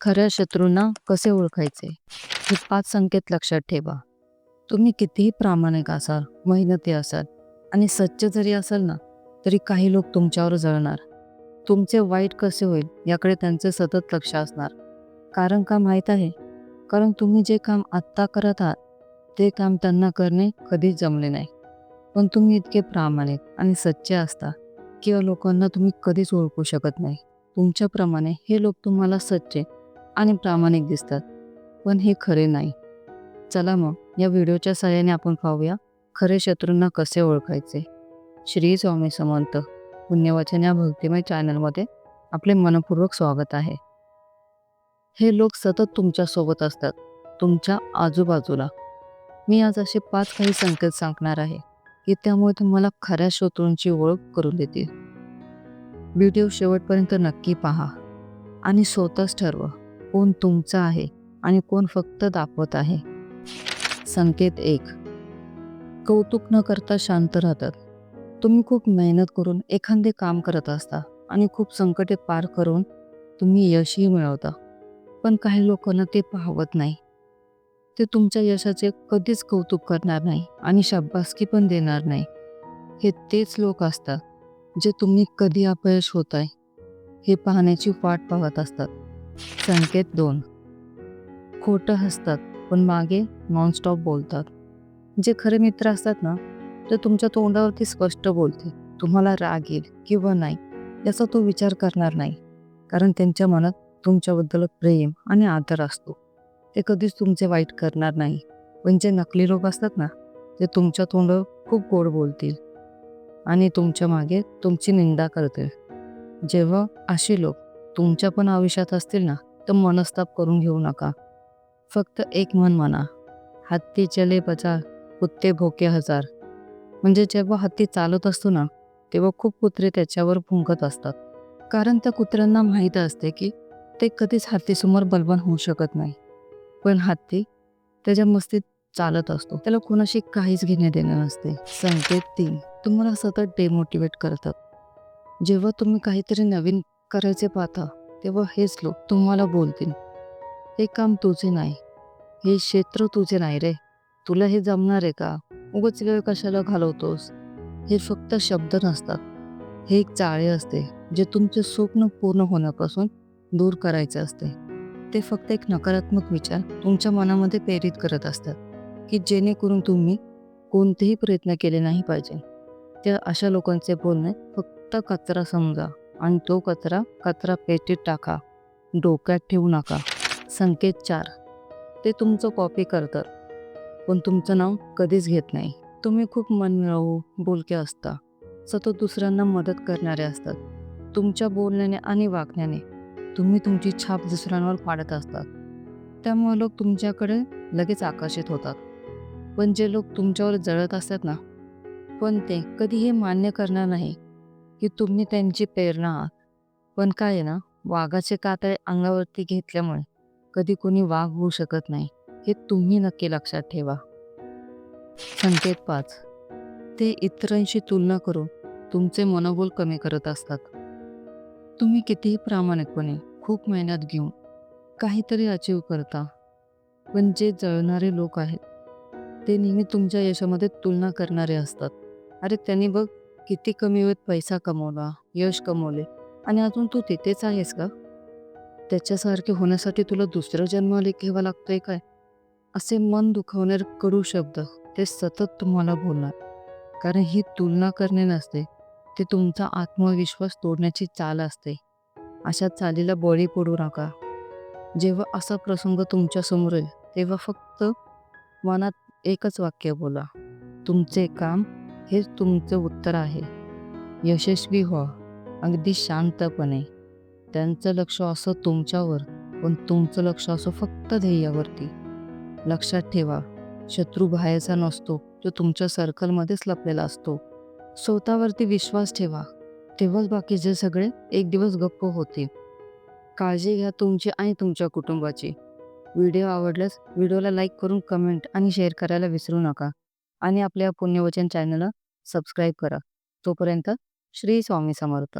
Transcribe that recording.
खऱ्या शत्रूंना कसे ओळखायचे? हे पाच संकेत लक्षात ठेवा. तुम्ही कितीही प्रामाणिक असाल मेहनती असाल आणि सच्च जरी असाल ना तरी काही लोक तुमच्यावर जळणार. तुमचे वाईट कसे होईल याकडे त्यांचे सतत लक्ष असणार. कारण का माहीत आहे? कारण तुम्ही जे काम आत्ता करत आहात ते काम त्यांना करणे कधीच जमले नाही. पण तुम्ही इतके प्रामाणिक आणि सच्चे असता किंवा लोकांना तुम्ही कधीच ओळखू शकत नाही. तुमच्याप्रमाणे हे लोक तुम्हाला सच्चे आणि प्रामाणिक दिसतात. पण हे खरे नाही. चला मग या व्हिडिओच्या सहाय्याने आपण पाहूया खरे शत्रूंना कसे ओळखायचे? श्री स्वामी समंत पुण्यवचन या भक्तिमय चॅनलमध्ये आपले मनपूर्वक स्वागत आहे. हे लोक सतत तुमच्यासोबत असतात तुमच्या आजूबाजूला. मी आज असे पाच काही संकेत सांगणार आहे की त्यामुळे तुम्हाला खऱ्या शत्रूंची ओळख करून देतील. व्हिडिओ शेवटपर्यंत नक्की पहा आणि स्वतःच ठरवा. कोण तुमचं आहे आणि कोण फक्त दाखवत आहे? संकेत एक. कौतुक न करता शांत राहतात. तुम्ही खूप मेहनत करून एखादे काम करत असता आणि खूप संकटे पार करून तुम्ही यशही मिळवता. पण काही लोकांना ते पाहवत नाही. ते तुमच्या यशाचे कधीच कौतुक करणार नाही आणि शाबासकी पण देणार नाही. हे तेच लोक असतात जे तुम्ही कधी अपयश होत आहे. हे पाहण्याची वाट पाहत असतात. संकेत दोन. खोटं हसतात पण मागे नॉनस्टॉप बोलतात. जे खरे मित्र असतात ना ते तुमच्या तोंडावरती स्पष्ट बोलते. तुम्हाला राग येईल किंवा नाही याचा तो विचार करणार नाही. कारण त्यांच्या मनात तुमच्याबद्दल प्रेम आणि आदर असतो. ते कधीच तुमचे वाईट करणार नाही. पण जे नकली लोक असतात ना ते तुमच्या तोंडावर खूप गोड बोलतील. आणि तुमच्या मागे तुमची निंदा करतील. जेव्हा असे लोक तुमच्या पण आयुष्यात असतील ना तर मनस्ताप करून घेऊ नका. फक्त एक मन म्हणा. हत्ती चले बचा कुत्ते भोके हजार. म्हणजे जेव्हा हत्ती चालत असतो ना तेव्हा खूप कुत्रे त्याच्यावर फुंकत असतात. कारण त्या कुत्र्यांना माहीत असते की ते कधीच हत्तीसमोर बलवान होऊ शकत नाही. पण हत्ती त्याच्या मस्तीत चालत असतो. त्याला कोणाशी काहीच घेणे देणं नसते. संकेत तीन. तुम्हाला सतत डेमोटिवेट करतात. जेव्हा तुम्ही काहीतरी नवीन करायचे पाहता तेव्हा हेच लोक तुम्हाला बोलतील. हे काम तुझे नाही. हे क्षेत्र तुझे नाही रे. तुला हे जमणार आहे का? उगाच वेळ कशाला घालवतोस? हे फक्त शब्द नसतात. हे एक चाळे असते जे तुमचे स्वप्न पूर्ण होण्यापासून दूर करायचे असते. ते फक्त एक नकारात्मक विचार तुमच्या मनामध्ये प्रेरित करत असतात की जेणेकरून तुम्ही कोणतेही प्रयत्न केले नाही पाहिजे. त्या अशा लोकांचे बोलणे फक्त कचरा समजा. आणि तो कचरा कचरा पेटीत टाका. डोक्यात ठेवू नका. संकेत चार. ते तुमचं कॉपी करतात. पण तुमचं नाव कधीच घेत नाही. तुम्ही खूप मनमिळावू बोलके असता. सतत दुसऱ्यांना मदत करणारे असतात. तुमच्या बोलण्याने आणि वागण्याने तुम्ही तुमची छाप दुसऱ्यांवर पाडत असतात. त्यामुळे लोक तुमच्याकडे लगेच आकर्षित होतात. पण जे लोक तुमच्यावर जळत असतात ना? पण ते कधी हे मान्य करणार नाही. की तुम्ही त्यांची प्रेरणा आहात. पण काय आहे ना वाघाचे कातळे अंगावरती घेतल्यामुळे कधी कोणी वाघ होऊ शकत नाही हे तुम्ही नक्की लक्षात ठेवा. संकेत पाच. ते इतरांशी तुलना करून तुमचे मनोबल कमी करत असतात. तुम्ही कितीही प्रामाणिकपणे खूप मेहनत घेऊन काहीतरी अचीव करता पण जे जळणारे लोक आहेत ते नेहमी तुमच्या यशामध्ये तुलना करणारे असतात. अरे त्यांनी बघ किती कमी वेळेत पैसा कमवला यश कमवले आणि अजून तू तिथेच आहेस का? त्याच्यासारखे होण्यासाठी तुला दुसरं जन्माला घ्यावा लागतोय काय? असे मन दुखवणारे कडू शब्द ते सतत तुम्हाला बोलणार. कारण ही तुलना करणे नसते ते तुमचा आत्मविश्वास तोडण्याची चाल असते. अशा चालीला बळी पडू नका. जेव्हा असा प्रसंग तुमच्यासमोर येईल तेव्हा फक्त मनात एकच वाक्य बोला. तुमचे काम हेच तुमचं उत्तर आहे. यशस्वी व्हा. अगदी शांतपणे. त्यांचं लक्ष असं तुमच्यावर पण तुमचं लक्ष असं फक्त ध्येयावरती. लक्षात ठेवा. शत्रू बाहेरचा नसतो तो तुमच्या सर्कलमध्येच लपलेला असतो. स्वतःवरती विश्वास ठेवा. तेव्हाच बाकीचे सगळे एक दिवस गप्प होते काळजी घ्या तुमची आणि तुमच्या कुटुंबाची. व्हिडिओ आवडल्यास व्हिडिओला लाईक करून कमेंट आणि शेअर करायला विसरू नका. आणि आपल्या पुण्यवचन चॅनलला सबस्क्राईब करा. तोपर्यंत श्री स्वामी समर्थ.